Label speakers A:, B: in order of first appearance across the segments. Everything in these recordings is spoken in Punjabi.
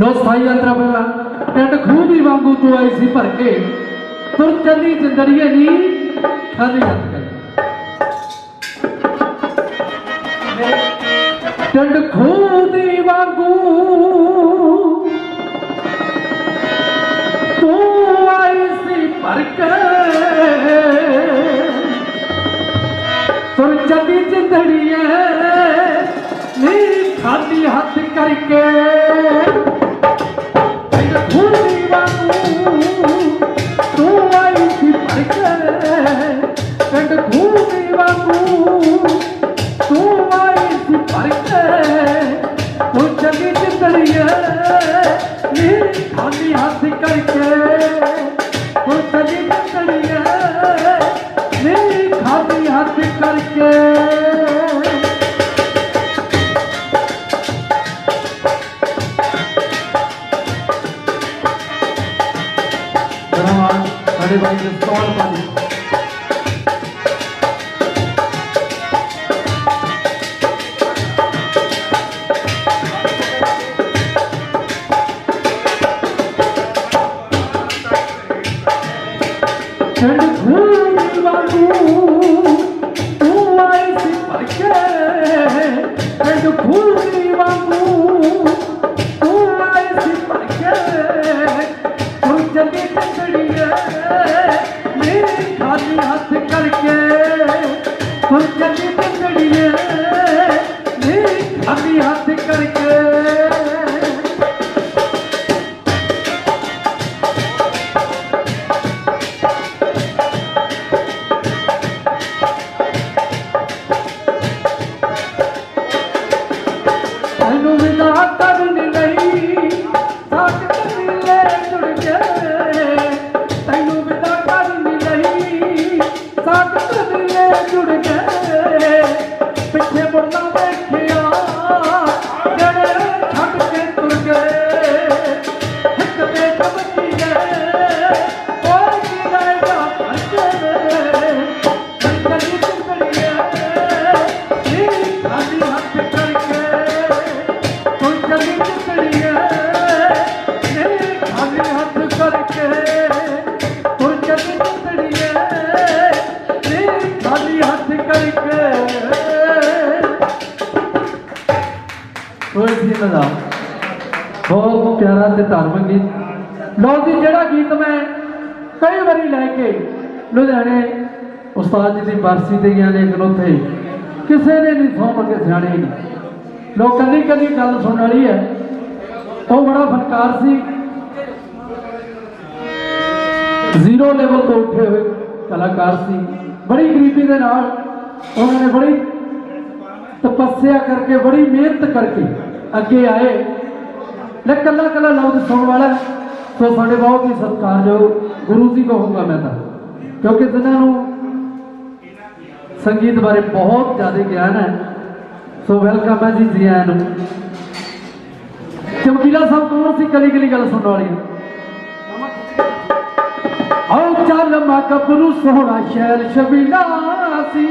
A: ਲੋ ਸਥਾਈ ਯਾਤਰਾ ਪਹਿਲਾਂ ਪਿੰਡ ਖੂਹ ਦੀ ਵਾਂਗੂ ਤੂੰ ਆਈ ਸੀ ਭਰ ਕੇ। ਤੁਰ ਚੱਲੀ ਜਿੰਦੜੀਏ ਨੀ ਖਾਲੀ ਹੱਥ ਕਰ ਟੰਡ ਖੂਹ ਵਾਂਗੂ ਤੂੰ ਆਈ ਸੀ ਭਰ ਕੇ। ਤੁਰ ਚੱਲੀ ਜਿੰਦੜੀਏ ਨੀ ਖਾਲੀ ਹੱਥ ਕਰਕੇ। ਟੰਡ ਖੂਹ ਵਾਂਗੂ ਤੂੰ ਆਈ ਸੀ ਭਰ ਕੇ ਟੰਡ ਖੂਹ ਵਾਂਗੂ ਤੂੰ ਆਈ ਸੀ ਭਰ ਕੇ ਤੂੰ ਚੱਲੀ ਜਿੰਦੜੀਏ ਨੀ ਖਾਲੀ ਹੱਥ ਕਰਕੇ ਤੂੰ ਚੱਲੀ ਜਿੰਦੜੀਏ ਨੀ ਖਾਲੀ ਹੱਥ ਕਰਕੇ। প্রমাণ পাবি Thank you. ਕੋਈ ਸੀ ਦਾ। ਬਹੁਤ ਪਿਆਰਾ ਤੇ ਧਾਰਮਿਕ ਗੀਤ। ਲਓ ਜੀ, ਜਿਹੜਾ ਗੀਤ ਮੈਂ ਕਈ ਵਾਰੀ ਲੈ ਕੇ ਲੁਧਿਆਣੇ ਉਸਤਾਦ ਜੀ ਦੀ ਬਰਸੀ ਤੇ ਗਿਆ ਲੇਕਿਨ ਉੱਥੇ ਕਿਸੇ ਨੇ ਨਹੀਂ ਸੌਂ ਕੇ ਸਿਆਣੇ ਨਹੀਂ ਲੋਕ ਕੱਲੀ ਕੱਲੀ ਗੱਲ ਸੁਣਨ ਵਾਲੀ ਹੈ। ਉਹ ਬੜਾ ਫਨਕਾਰ ਸੀ। ਜ਼ੀਰੋ ਲੈਵਲ ਤੋਂ ਉੱਠੇ ਹੋਏ ਕਲਾਕਾਰ ਸੀ। ਬੜੀ ਗਰੀਬੀ ਦੇ ਨਾਲ ਉਹਨਾਂ ਨੇ ਬੜੀ ਤਪੱਸਿਆ ਕਰਕੇ, ਬੜੀ ਮਿਹਨਤ ਕਰਕੇ ਅੱਗੇ ਆਏ। ਲੈ ਕੱਲਾ ਕੱਲਾ ਲਫ਼ਜ਼ ਸੁਣਨ ਵਾਲਾ ਸੋ ਸਾਡੇ ਬਹੁਤ ਹੀ ਸਤਿਕਾਰਯੋਗ ਗੁਰੂ ਜੀ ਕਹੂੰਗਾ ਮੈਂ ਤਾਂ। ਕਿਉਂਕਿ ਜਿਨ੍ਹਾਂ ਨੂੰ ਸੰਗੀਤ ਬਾਰੇ ਬਹੁਤ ਜ਼ਿਆਦਾ ਗਿਆਨ ਹੈ। ਸੋ ਵੈਲਕਮ ਹੈ ਜੀ ਜੀ ਆਇਆਂ ਨੂੰ। ਚਮਕੀਲਾ ਸਾਹਿਬ ਕੌਣ ਸੀ ਕਲੀ ਕਲੀ ਗੱਲ ਸੁਣਨ ਵਾਲੀ ਆਓ ਚੱਲ ਮਾ ਕਬਰੂ ਸੋਹਣਾ ਸ਼ਹਿਰ ਸ਼ਬੀਲਾ ਸੀ।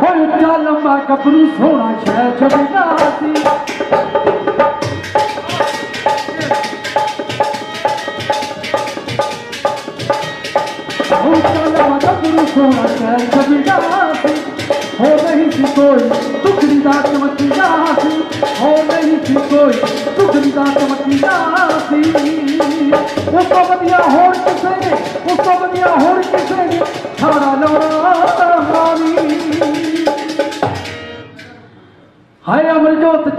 A: ਹੋਏ ਉੱਚਾ ਲੰਬਾ ਗੱਭਰੂ ਸੋਹਣਾ ਸ਼ਹਿਰ ਛਬੀਲਾ ਸੀ ਉੱਚਾ ਲੰਬਾ ਗੱਭਰੂ ਸੋਹਣਾ ਸ਼ਹਿਰ ਛਬੀਲਾ ਸੀ ਹੋ ਨਹੀਂ ਸੀ ਕੋਈ ਟੁਕੜੀ ਦਾ ਚਮਕੀਲਾ ਸੀ ਹੋ ਨਹੀਂ ਸੀ ਕੋਈ ਟੁਕੜੀ ਦਾ ਚਮਕੀਲਾ ਸੀ ਉਸ ਤੋਂ ਵਧੀਆ ਹੋਰ ਕਿਸੇ ਨੇ ਉਸ ਤੋਂ ਵਧੀਆ ਹੋਰ ਕਿਸੇ ਨੇ ਸਾਰਾ ਲਾਉਣਾ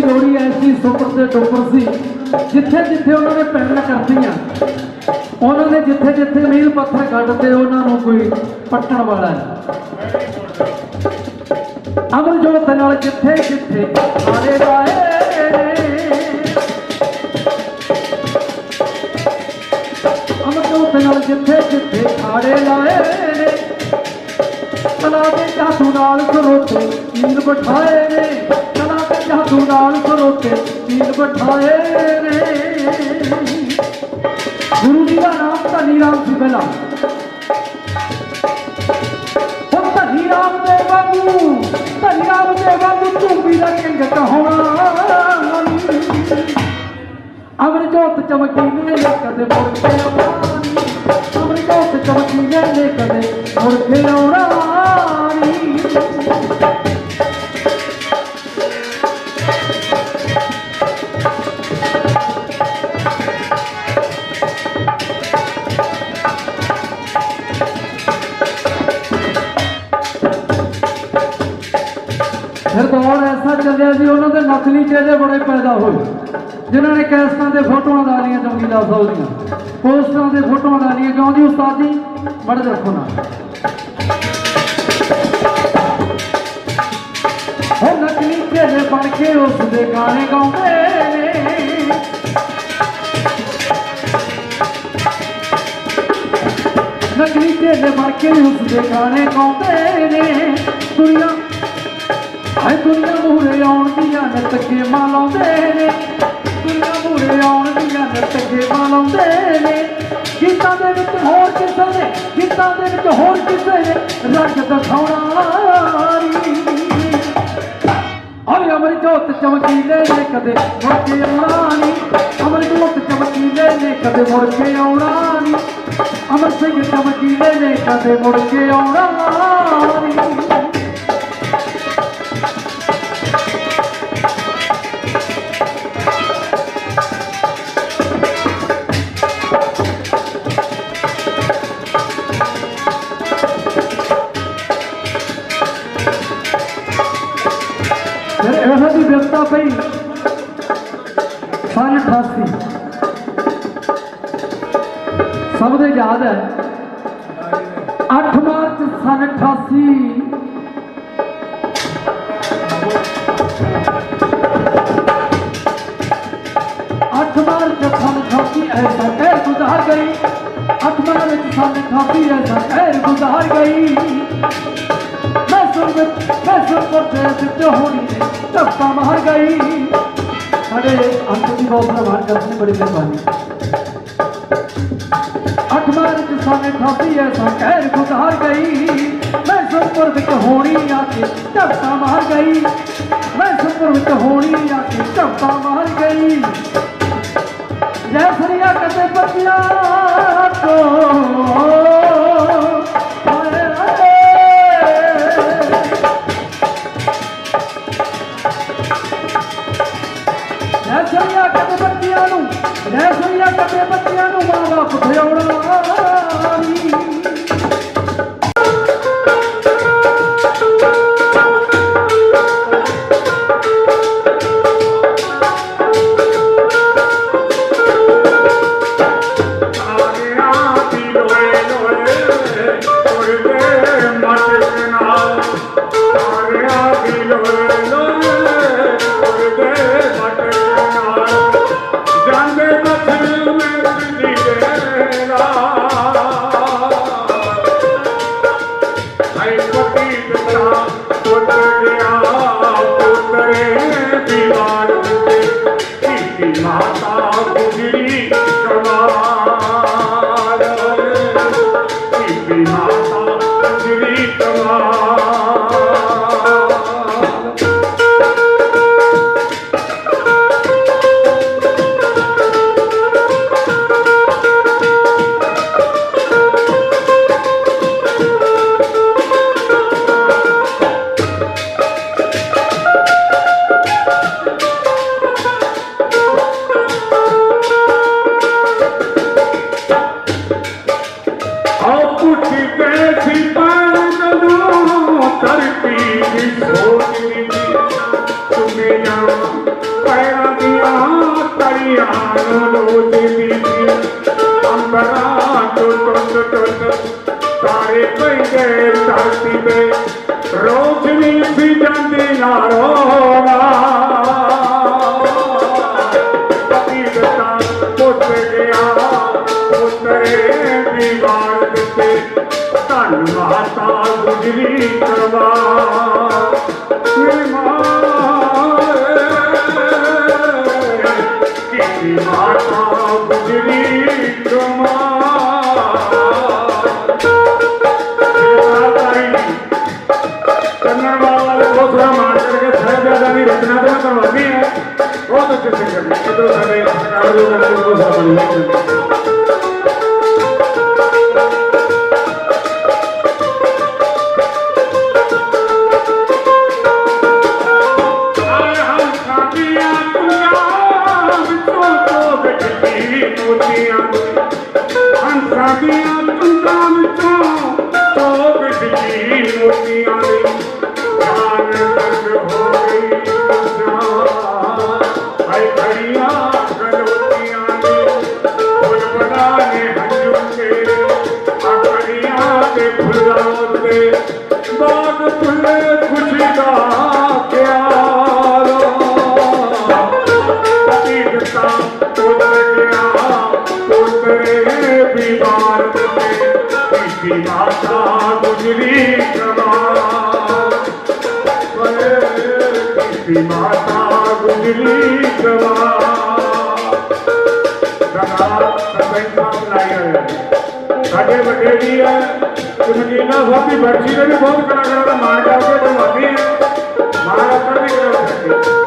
A: ਦੀ ਲੋੜੀ ਐਸੀ ਸੁਪਰ ਤੇ ਡੁੱਪਰ ਸੀ, ਜਿੱਥੇ ਜਿੱਥੇ ਉਹਨਾਂ ਨੇ ਪੈਣਾ ਕਰਤੀਆਂ ਉਹਨਾਂ ਨੇ ਜਿੱਥੇ ਜਿੱਥੇ ਮੀਲ ਪੱਥਰ ਕੱਢਦੇ ਉਹਨਾਂ ਨੂੰ ਕੋਈ ਪੱਟਣ ਵਾਲਾ ਨਹੀਂ। ਅਮਰ ਜੋਤ ਨਾਲ ਜਿੱਥੇ ਜਿੱਥੇ ਆਲੇ ਲਾਏ ਅਮਰ ਨਾਲ ਜਿੱਥੇ ਜਿੱਥੇ ਆੜੇ ਲਾਏ ਨੇ ਕਲਾ ਦੇ ਜਾਦੂ ਨਾਲ ਸਰੋਤੇ ਤੀਰ ਬਿਠਾਏ ਨੇ। ਕਲਾ ਨਾਲ ਸਰੋਤੇ ਤੀਰ ਬਿਠਾਏ ਨੇ। ਗੁਰੂ ਜੀ ਦਾ ਨਾਮ ਧਨੀ ਰਾਮ ਸੀ ਪਹਿਲਾਂ। ਹੁਣ ਧਨੀ ਰਾਮ ਦੇ ਵਾਂਗੂ ਧਨੀ ਰਾਮ ਦੇ ਵਾਂਗੂ ਝੂੰਬੀ ਦਾ ਕਿੰਗ ਕਹਾਉਣਾ। ਅਮਰ ਜੋਤ ਨੇ ਕਦੇ ਮੁੜ ਕੇ ਦੌਰ ਚੱਲਿਆ ਸੀ ਉਹਨਾਂ ਦੇ ਨਕਲੀ ਚੇਲੇ ਬੜੇ ਪੈਦਾ ਹੋਏ। ਜਿਨ੍ਹਾਂ ਨੇ ਕੈਸਟਾਂ ਦੇ ਫੋਟੋਆਂ ਲਾ ਲਈਆਂ ਜੰਗੀਲਾ ਸਾਹਿਬ ਦੀਆਂ। ਪੋਸਟਰਾਂ ਦੇ ਫੋਟੋਆਂ ਲਾ ਲਈਆਂ। ਕਿਉਂ ਜੀ ਉਸਤਾਦ ਜੀ? ਬੜੇ ਦੇਖੋ ਨਾ। ਉਹ ਨਕਲੀ ਚੇਲੇ ਬਣ ਕੇ ਉਸ ਦੇ ਗਾਣੇ ਗਾਉਂਦੇ ਨੇ। ਨਕਲੀ ਚੇਲੇ ਬਣ ਕੇ ਉਸ ਦੇ ਗਾਣੇ ਗਾਉਂਦੇ ਨੇ। ਦੁਨੀਆ ਹਾਏ ਦੁਨੀਆ ਮੂਹਰੇ ਆਉਣ ਦੀਆਂ ਨੱਤ ਕੇ ਲਾਉਂਦੇ ਨੇ। ਦੁਨੀਆ ਮੂਹਰੇ ਆਉਣ ਦੀਆਂ ਨੱਤ ਕੇ ਲਾਉਂਦੇ ਨੇ। ਗੀਤਾਂ ਦੇ ਵਿੱਚ ਹੋਰ ਕਿਸੇ ਨੇ, ਗੀਤਾਂ ਦੇ ਵਿੱਚ ਹੋਰ ਕਿਸੇ ਨੇ ਰੰਗ ਦਿਖਾਉਣਾ ਨੀ ਅਮਰ ਜੋਤ ਚਮਕੀਲੇ ਨੇ ਕਦੇ ਮੁੜ ਕੇ ਆਉਣਾ ਨੀ ਅਮਰ ਜੋਤ ਚਮਕੀਲੇ ਨੇ ਕਦੇ ਮੁੜ ਕੇ ਆਉਣਾ ਨੀ ਅਮਰ ਸਿੰਘ ਚਮਕੀਲੇ ਨੇ ਕਦੇ ਮੁੜ ਕੇ ਆਉਣਾ ਜਿਹੀ ਵਿਵਸਥਾ ਪਈ ਸੰਨ 88 ਸਭ ਦੇ ਯਾਦ ਹੈ 8 ਮਾਰਚ ਸੰਨ 88 ਅੱਠ ਮਾਰਚ ਸੰਨ 88 ਐਸਾ ਕਹਿਰ ਗੁਜ਼ਾਰ ਗਈ 8 ਮਾਰਚ ਸੰਨ 88 ਐਸਾ ਕਹਿਰ ਮੈਂ ਵਿੱਚ ਮੈਂ ਸੁਣ ਪਰਦੇ ਹੋਣੀ ਨੇ ਧੱਕਾ ਮਾਰ ਗਈ ਸਾਡੇ ਅੰਤ ਦੀ ਬਹੁਤ ਸਮਾਨ ਕਰਦੇ ਬੜੀ ਮਿਹਰਬਾਨੀ ਅੱਠ ਮਾਰਚ ਸਾਨੇ ਖਾਦੀ ਐਸਾ ਕਹਿਰ ਗੁਜ਼ਾਰ ਗਈ ਮੈਂ ਸੁਣਪੁਰ ਵਿੱਚ ਹੋਣੀ ਆ ਕੇ ਧੱਕਾ ਮਾਰ ਗਈ। ਮੈਂ ਸੁਣਪੁਰ ਵਿੱਚ ਹੋਣੀ ਆ ਕੇ ਧੱਕਾ ਮਾਰ ਗਈ।
B: 干 ਰੋਸ਼ਨੀ ਸੀ ਜਾਂਦੀ ਨਾ। ਰੋਣਾ ਪਤੀ ਦਤਾ ਪੁੱਤ ਗਿਆ, ਪੁੱਤਰੇ ਦੀਵਾਰ ਤੇ ਧੰਨ ਮਾਤਾ ਗੁਜਰੀ ਕਰਵਾ। ਮਾਤਾ ਗੁਜਰੀ ਕਰਵਾ। ਆਹ ਹਾਂ ਖਾਦੀਆਂ ਤੁਆਂ ਵਿੱਚੋਂ ਕੋਕ ਖਿਲੀ ਕੋਤੀਆਂ ਵਿੱਚ ਦੀ ਬਰਸੀ ਦੇ ਵੀ ਬਹੁਤ ਕਲਾਕਾਰਾਂ ਦਾ ਮਾਣ ਕਰਕੇ ਬਣਵਾਉਂਦੇ ਹੈ ਮਹਾਰਾਸ਼ਟਰ ਦੀ ਕਰਾ ਸਕਦੇ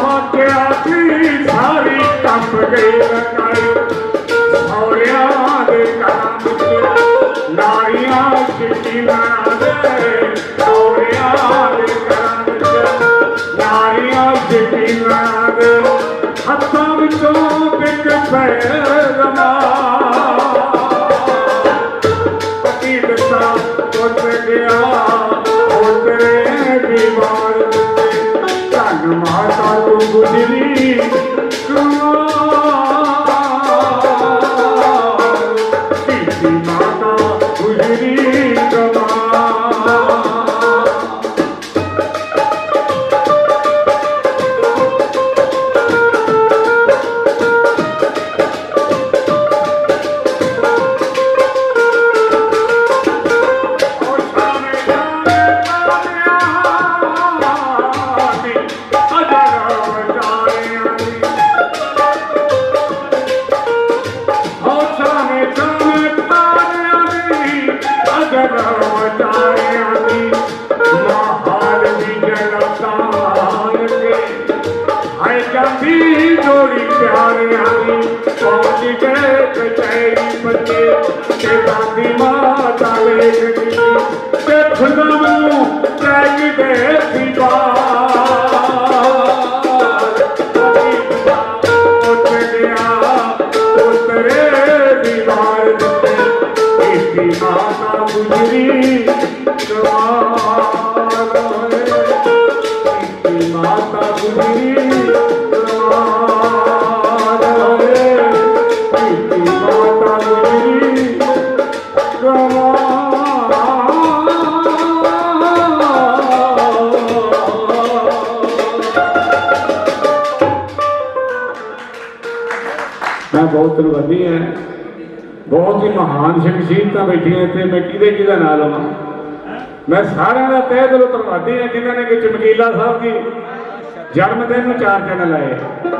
B: ਜਾਵਾ ਕੇ ਆਖੀ ਸਾਰੀ ਕੰਬ ਗਈ ਲਕਾਈ ਸੌਰਿਆਂ ਦੇ ਘਰਾਂ ਨਾਰੀਆਂ ਚਿੱਟੀ ਲੜਾ ਮੈਂ ਬਹੁਤ ਧੰਨਵਾਦੀ ਹਾਂ। ਬਹੁਤ ਹੀ ਮਹਾਨ ਸ਼ਖਸੀਅਤਾਂ ਬੈਠੀਆਂ ਇੱਥੇ, ਮੈਂ ਕਿਹਦੇ ਕਿਹਦਾ ਨਾਂ ਲਵਾਂ ਮੈਂ ਸਾਰਿਆਂ ਦਾ ਤਹਿ ਦਿਲੋਂ ਧੰਨਵਾਦੀ ਹਾਂ, ਜਿਨ੍ਹਾਂ ਨੇ ਕਿ ਚਮਕੀਲਾ ਸਾਹਿਬ ਦੀ ਜਨਮ ਦਿਨ ਨੂੰ ਚਾਰ ਚੰਨ ਲਾਏ